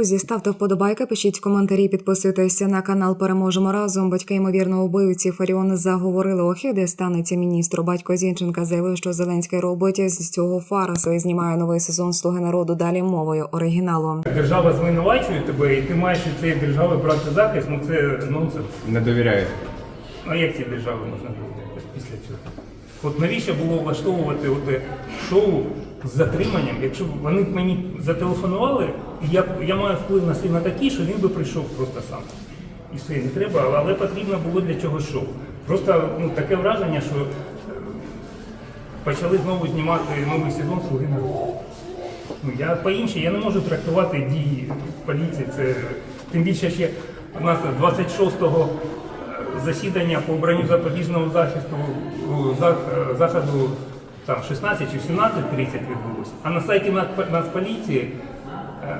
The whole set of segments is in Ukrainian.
Друзі, ставте вподобайки, пишіть коментарі, підписуйтесь на канал. Переможемо разом. Батьки ймовірно вбивці Фаріон заговорили охи, де станеться міністр. Батько Зінченка заявив, що Зеленський робить з цього фарсу і знімає новий сезон Слуги народу. Далі мовою оригіналу. Держава звинувачує тебе, і ти маєш від цієї держави брати захист, ну це нонсенс. Не довіряю. А як ці держави можна довіряти після цього? От навіщо було влаштовувати оте шоу з затриманням, якщо б вони б мені зателефонували, я, я маю вплив на сина такий, що він би прийшов просто сам. І все, не треба, але потрібно було для чого шоу. Просто ну, таке враження, що е, почали знову знімати новий сезон Слуги народу. Ну, я по-іншому, я не можу трактувати дії поліції. Це тим більше ще у нас 26-го засідання по обранню запобіжного захисту зах- заходу там 16 чи 17.30 відбулося. А на сайті Нацп- Нацполіції е,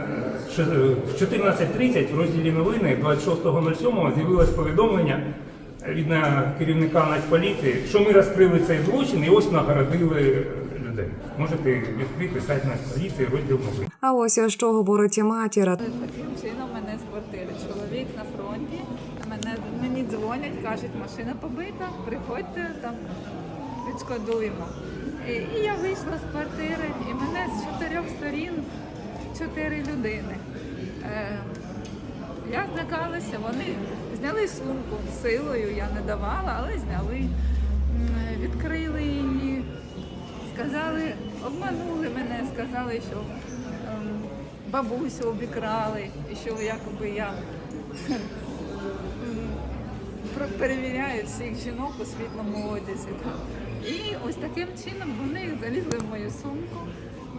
е, в 14.30 в розділі новини 26.07 з'явилось повідомлення від е, керівника Нацполіції, що ми розкрили цей злочин і ось нагородили людей. Можете відкрити сайт Нацполіції, розділ новин. А ось що говорить матір. Таким чином мене з квартири. Чоловік на фронті. Мене мені дзвонять, кажуть, машина побита, приходьте там, відшкодуємо. І, я вийшла з квартири, і мене з чотирьох сторін чотири людини. Е, я злякалася, вони зняли сумку силою, я не давала, але зняли, відкрили її, сказали, обманули мене, сказали, що ем, бабусю обікрали, і що якоби я перевіряю всіх жінок у світлому одязі. І ось таким чином вони залізли в мою сумку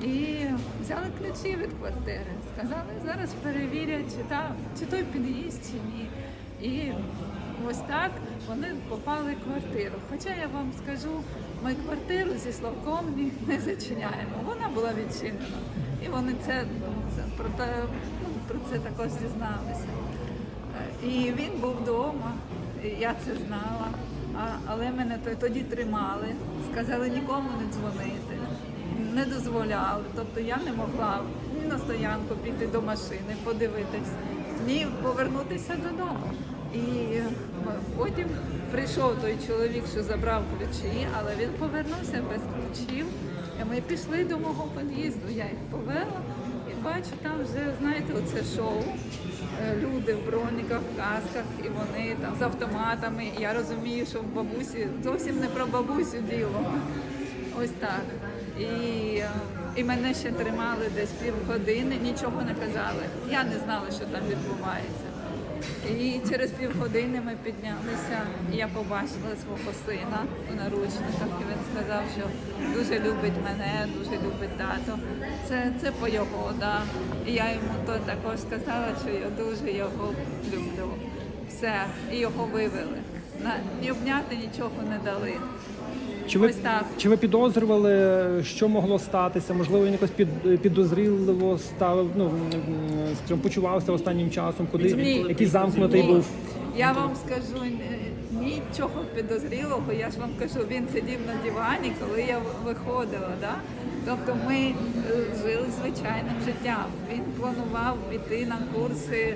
і взяли ключі від квартири. Сказали, зараз перевірять, чи, та, чи той під'їзд, чи ні. І ось так вони попали в квартиру. Хоча я вам скажу, ми квартиру зі Славком не зачиняємо. Вона була відчинена. І вони це, це про, те, ну, про це також дізналися. Е, І він був вдома, і я це знала. Але мене тоді тримали, сказали нікому не дзвонити, не дозволяли. Тобто я не могла ні на стоянку піти до машини, подивитись, ні повернутися додому. І потім прийшов той чоловік, що забрав ключі, але він повернувся без ключів. І ми пішли до мого під'їзду, я їх повела бачу там вже, знаєте, оце шоу. Е, Люди в броніках, касках, і вони там з автоматами. Я розумію, що в бабусі зовсім не про бабусю діло. Ось так. І, е, і мене ще тримали десь півгодини, нічого не казали. Я не знала, що там відбувається. І через півгодини ми піднялися, і я побачила свого сина у наручниках, і він сказав, що дуже любить мене, дуже любить тато. Це, це по його, да. І я йому то також сказала, що я дуже його люблю. Все, і його вивели. На, ні обняти нічого не дали. Чи ви, Ось так. чи ви підозрювали, що могло статися? Можливо, він якось під, підозріливо став, ну, скажімо, почувався останнім часом, куди Ні. який замкнутий Ні. був. Я вам скажу ні- нічого підозрілого. Я ж вам кажу, він сидів на дивані, коли я виходила. Да? Тобто ми е, жили звичайним життям. Він планував піти на курси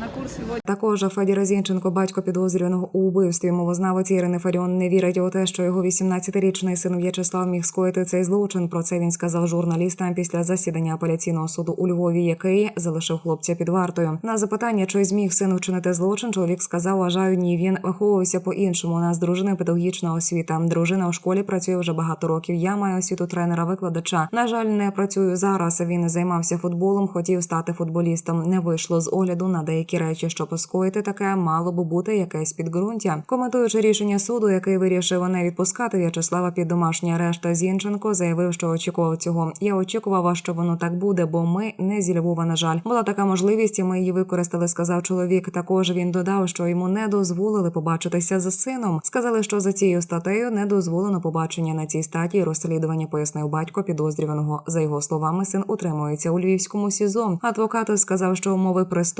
на курси водія. Також Федір Зінченко, батько підозрюваного у вбивстві мовознавець Ірини Фаріон, не вірить у те, що його 18-річний син В'ячеслав міг скоїти цей злочин. Про це він сказав журналістам після засідання апеляційного суду у Львові, який залишив хлопця під вартою. На запитання, чи зміг син вчинити злочин, чоловік сказав: вважаю, ні, він виховувався по-іншому. У нас з дружиною педагогічна освіта. Дружина у школі працює вже багато років. Я маю освіту тренера-викладача. На жаль, не працюю зараз. Він займався футболом, хотів стати футболістом. Не вийшло з огляду на деякі речі, щоб скоїти таке, мало би бути якесь підґрунтя. Коментуючи рішення суду, який вирішив не відпускати В'ячеслава під домашній арешт, Зінченко заявив, що очікував цього. Я очікував, що воно так буде, бо ми не зі Львова, на жаль. Була така можливість, і ми її використали. Сказав чоловік. Також він додав, що йому не дозволили побачитися з сином. Сказали, що за цією статтею не дозволено побачення на цій статі. Розслідування пояснив батько підозрюваного. За його словами, син утримується у львівському СІЗО. Адвокат сказав, що умови преступу